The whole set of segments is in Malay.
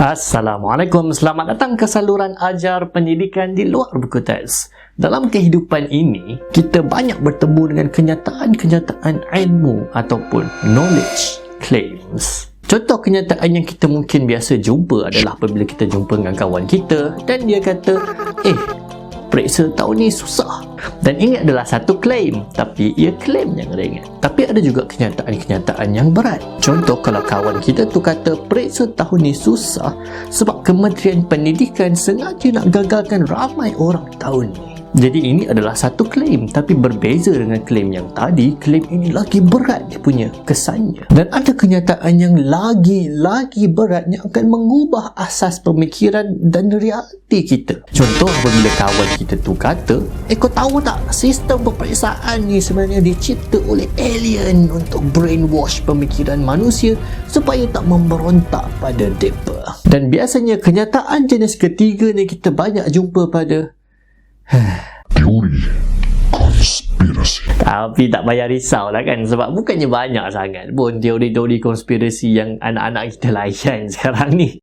Assalamualaikum, selamat datang ke saluran ajar pendidikan di luar buku teks. Dalam kehidupan ini, kita banyak bertemu dengan kenyataan-kenyataan ilmu ataupun knowledge claims. Contoh kenyataan yang kita mungkin biasa jumpa adalah apabila kita jumpa dengan kawan kita dan dia kata, eh, periksa tahun ni susah. Dan ini adalah satu claim tapi ia claim yang ringan. Tapi ada juga kenyataan-kenyataan yang berat. Contoh kalau kawan kita tu kata periksa tahun ni susah sebab Kementerian Pendidikan sengaja nak gagalkan ramai orang tahun ni jadi ini adalah satu klaim tapi berbeza dengan klaim yang tadi, klaim ini lagi berat dia punya kesannya. Dan ada kenyataan yang lagi-lagi berat yang akan mengubah asas pemikiran dan realiti kita. Contoh apabila kawan kita tu kata, eh kau tahu tak sistem peperiksaan ni sebenarnya dicipta oleh alien untuk brainwash pemikiran manusia supaya tak memberontak pada mereka. Dan biasanya kenyataan jenis ketiga ni kita banyak jumpa pada Teori konspirasi. Tapi tak payah risau lah kan Sebab bukannya banyak sangat pun Teori-teori konspirasi yang anak-anak kita layan sekarang ni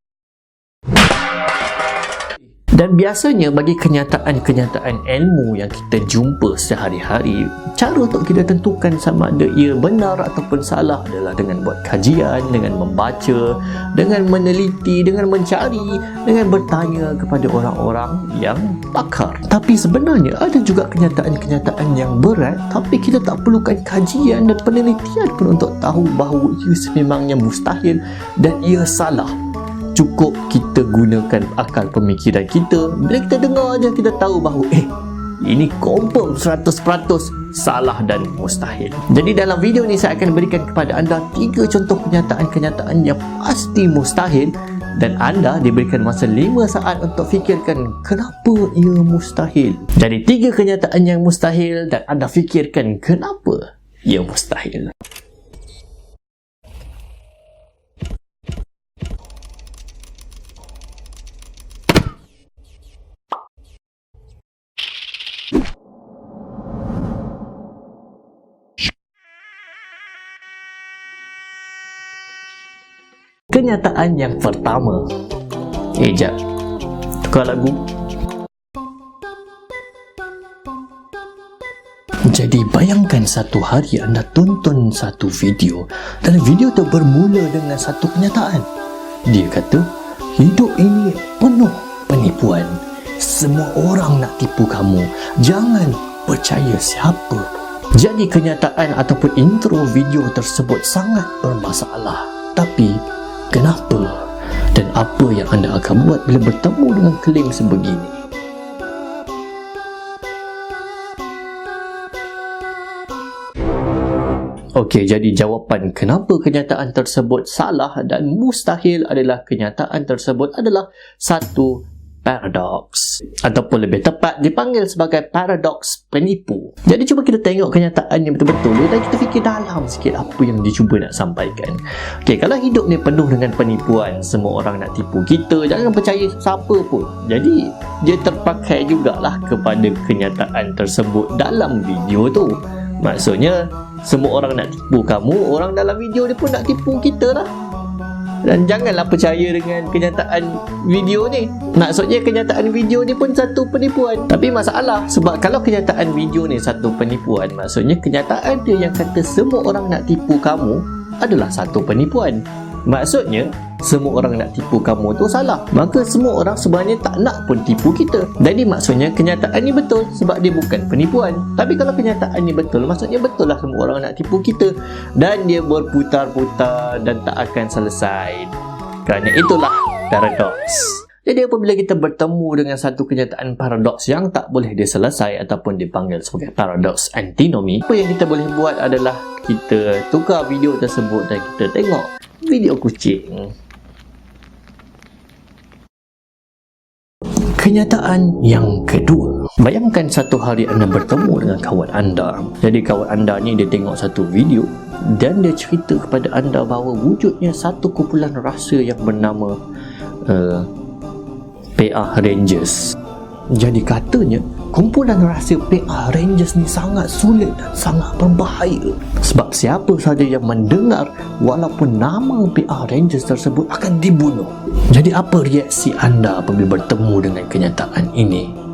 dan biasanya bagi kenyataan-kenyataan ilmu yang kita jumpa sehari-hari, cara untuk kita tentukan sama ada ia benar ataupun salah adalah dengan buat kajian, dengan membaca, dengan meneliti, dengan mencari, dengan bertanya kepada orang-orang yang pakar. Tapi sebenarnya ada juga kenyataan-kenyataan yang berat tapi kita tak perlukan kajian dan penelitian pun untuk tahu bahawa ia sememangnya mustahil dan ia salah cukup kita gunakan akal pemikiran kita bila kita dengar aja kita tahu bahawa eh ini confirm 100% salah dan mustahil. Jadi dalam video ni saya akan berikan kepada anda tiga contoh kenyataan-kenyataan yang pasti mustahil dan anda diberikan masa 5 saat untuk fikirkan kenapa ia mustahil. Jadi tiga kenyataan yang mustahil dan anda fikirkan kenapa ia mustahil. Kenyataan yang pertama Eh, jap Tukar lagu Jadi bayangkan satu hari anda tonton satu video dan video itu bermula dengan satu kenyataan. Dia kata, hidup ini penuh penipuan. Semua orang nak tipu kamu. Jangan percaya siapa. Jadi kenyataan ataupun intro video tersebut sangat bermasalah. Tapi Kenapa? Dan apa yang anda akan buat bila bertemu dengan klaim sebegini? Okey, jadi jawapan kenapa kenyataan tersebut salah dan mustahil adalah kenyataan tersebut adalah satu paradox ataupun lebih tepat dipanggil sebagai paradox penipu. Jadi cuba kita tengok kenyataan yang betul-betul dan kita fikir dalam sikit apa yang dicuba nak sampaikan. Okey, kalau hidup ni penuh dengan penipuan, semua orang nak tipu kita, jangan percaya siapa pun. Jadi dia terpakai jugalah kepada kenyataan tersebut dalam video tu. Maksudnya semua orang nak tipu kamu, orang dalam video dia pun nak tipu kita lah dan janganlah percaya dengan kenyataan video ni. Maksudnya kenyataan video ni pun satu penipuan. Tapi masalah sebab kalau kenyataan video ni satu penipuan maksudnya kenyataan dia yang kata semua orang nak tipu kamu adalah satu penipuan Maksudnya, semua orang nak tipu kamu tu salah. Maka semua orang sebenarnya tak nak pun tipu kita. Jadi maksudnya kenyataan ni betul sebab dia bukan penipuan. Tapi kalau kenyataan ni betul, maksudnya betul lah semua orang nak tipu kita. Dan dia berputar-putar dan tak akan selesai. Kerana itulah paradox. Jadi apabila kita bertemu dengan satu kenyataan paradoks yang tak boleh diselesai ataupun dipanggil sebagai paradoks antinomi, apa yang kita boleh buat adalah kita tukar video tersebut dan kita tengok video kucing. Kenyataan yang kedua. Bayangkan satu hari anda bertemu dengan kawan anda. Jadi kawan anda ni dia tengok satu video Dan dia cerita kepada anda bahawa wujudnya satu kumpulan rasa yang bernama uh, PA Rangers Jadi katanya kumpulan rahsia PA Rangers ni sangat sulit dan sangat berbahaya. Sebab siapa sahaja yang mendengar walaupun nama PA Rangers tersebut akan dibunuh. Jadi apa reaksi anda apabila bertemu dengan kenyataan ini?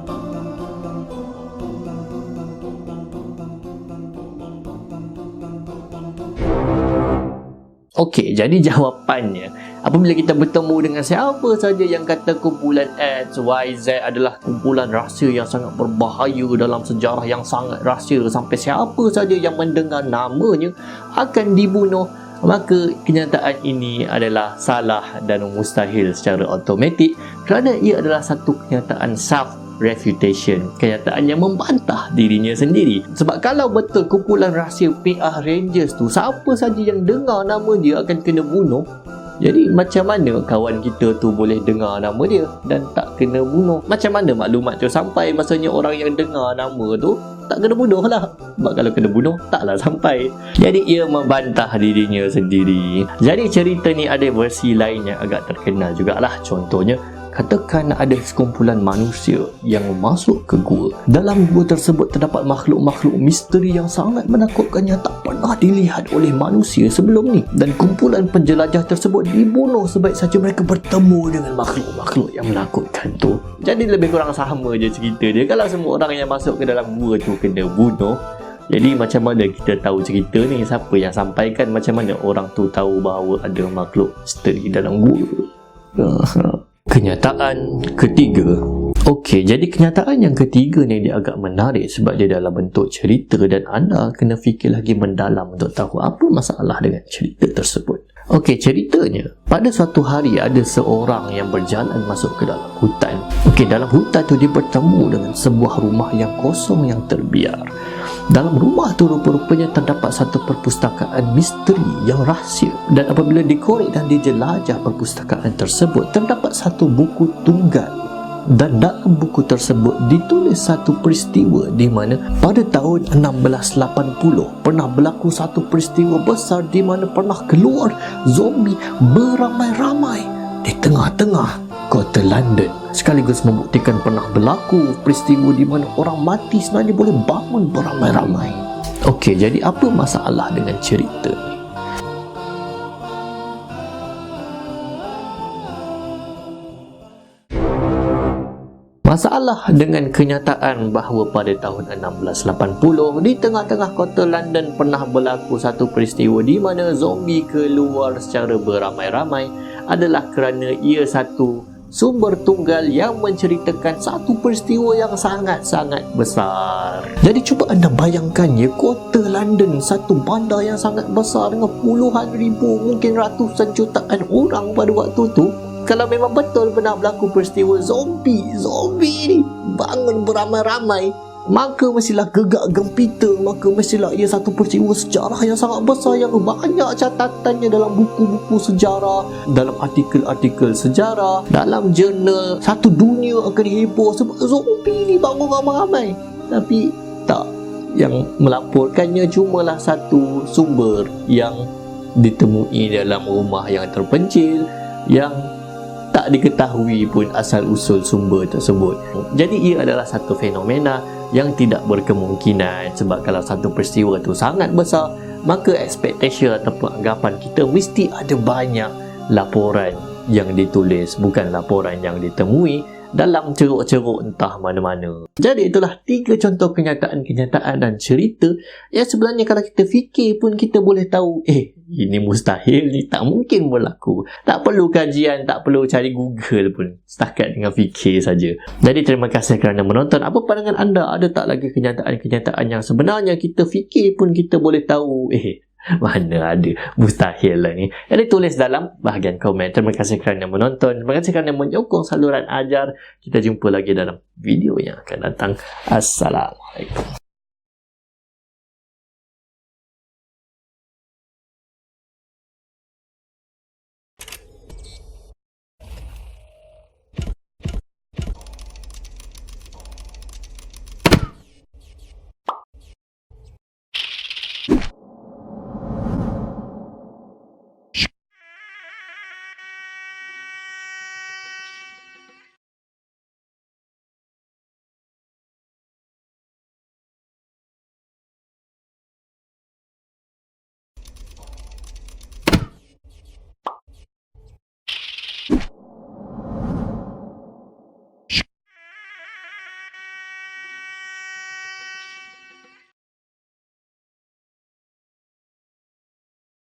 Okey, jadi jawapannya apabila kita bertemu dengan siapa saja yang kata kumpulan X, Y, Z adalah kumpulan rahsia yang sangat berbahaya dalam sejarah yang sangat rahsia. Sampai siapa saja yang mendengar namanya akan dibunuh maka kenyataan ini adalah salah dan mustahil secara automatik kerana ia adalah satu kenyataan self refutation kenyataan yang membantah dirinya sendiri. Sebab kalau betul kumpulan rahsia PA Rangers tu siapa saja yang dengar nama dia akan kena bunuh. Jadi macam mana kawan kita tu boleh dengar nama dia dan tak kena bunuh? Macam mana maklumat tu sampai maksudnya orang yang dengar nama tu tak kena bunuh lah? Sebab kalau kena bunuh taklah sampai. Jadi ia membantah dirinya sendiri. Jadi cerita ni ada versi lain yang agak terkenal jugalah. Contohnya Katakan ada sekumpulan manusia yang masuk ke gua. Dalam gua tersebut terdapat makhluk-makhluk misteri yang sangat menakutkan yang tak pernah dilihat oleh manusia sebelum ni. Dan kumpulan penjelajah tersebut dibunuh sebaik saja mereka bertemu dengan makhluk-makhluk yang menakutkan tu. Jadi lebih kurang sama je cerita dia. Kalau semua orang yang masuk ke dalam gua tu kena bunuh, jadi macam mana kita tahu cerita ni Siapa yang sampaikan Macam mana orang tu tahu bahawa ada makhluk misteri dalam gua Kenyataan ketiga Okey, jadi kenyataan yang ketiga ni dia agak menarik sebab dia dalam bentuk cerita dan anda kena fikir lagi mendalam untuk tahu apa masalah dengan cerita tersebut. Okey, ceritanya pada suatu hari ada seorang yang berjalan masuk ke dalam hutan. Okey, dalam hutan tu dia bertemu dengan sebuah rumah yang kosong yang terbiar. Dalam rumah tu rupa-rupanya terdapat satu perpustakaan misteri yang rahsia dan apabila dikorek dan dijelajah perpustakaan tersebut terdapat satu buku tunggal dan dalam buku tersebut ditulis satu peristiwa di mana pada tahun 1680 pernah berlaku satu peristiwa besar di mana pernah keluar zombie beramai-ramai di tengah-tengah kota London sekaligus membuktikan pernah berlaku peristiwa di mana orang mati sebenarnya boleh bangun beramai-ramai. Okey, jadi apa masalah dengan cerita ni? Masalah dengan kenyataan bahawa pada tahun 1680 di tengah-tengah kota London pernah berlaku satu peristiwa di mana zombie keluar secara beramai-ramai adalah kerana ia satu sumber tunggal yang menceritakan satu peristiwa yang sangat-sangat besar. Jadi cuba anda bayangkan ya, kota London satu bandar yang sangat besar dengan puluhan ribu, mungkin ratusan jutaan orang pada waktu tu. Kalau memang betul pernah berlaku peristiwa zombie, zombie ni bangun beramai-ramai, maka mestilah gegak gempita maka mestilah ia satu peristiwa sejarah yang sangat besar yang banyak catatannya dalam buku-buku sejarah dalam artikel-artikel sejarah dalam jurnal. Satu dunia akan heboh sebab zombie ni bangun ramai-ramai. Tapi tak. Yang melaporkannya cumalah satu sumber yang ditemui dalam rumah yang terpencil yang tak diketahui pun asal usul sumber tersebut. Jadi ia adalah satu fenomena yang tidak berkemungkinan sebab kalau satu peristiwa itu sangat besar maka expectation ataupun anggapan kita mesti ada banyak laporan yang ditulis bukan laporan yang ditemui dalam ceruk-ceruk entah mana-mana. Jadi itulah tiga contoh kenyataan-kenyataan dan cerita yang sebenarnya kalau kita fikir pun kita boleh tahu eh ini mustahil ni tak mungkin berlaku. Tak perlu kajian, tak perlu cari Google pun. Setakat dengan fikir saja. Jadi terima kasih kerana menonton. Apa pandangan anda? Ada tak lagi kenyataan-kenyataan yang sebenarnya kita fikir pun kita boleh tahu? Eh Mana ada? Mustahil lah ni. Jadi tulis dalam bahagian komen. Terima kasih kerana menonton. Terima kasih kerana menyokong saluran ajar. Kita jumpa lagi dalam video yang akan datang. Assalamualaikum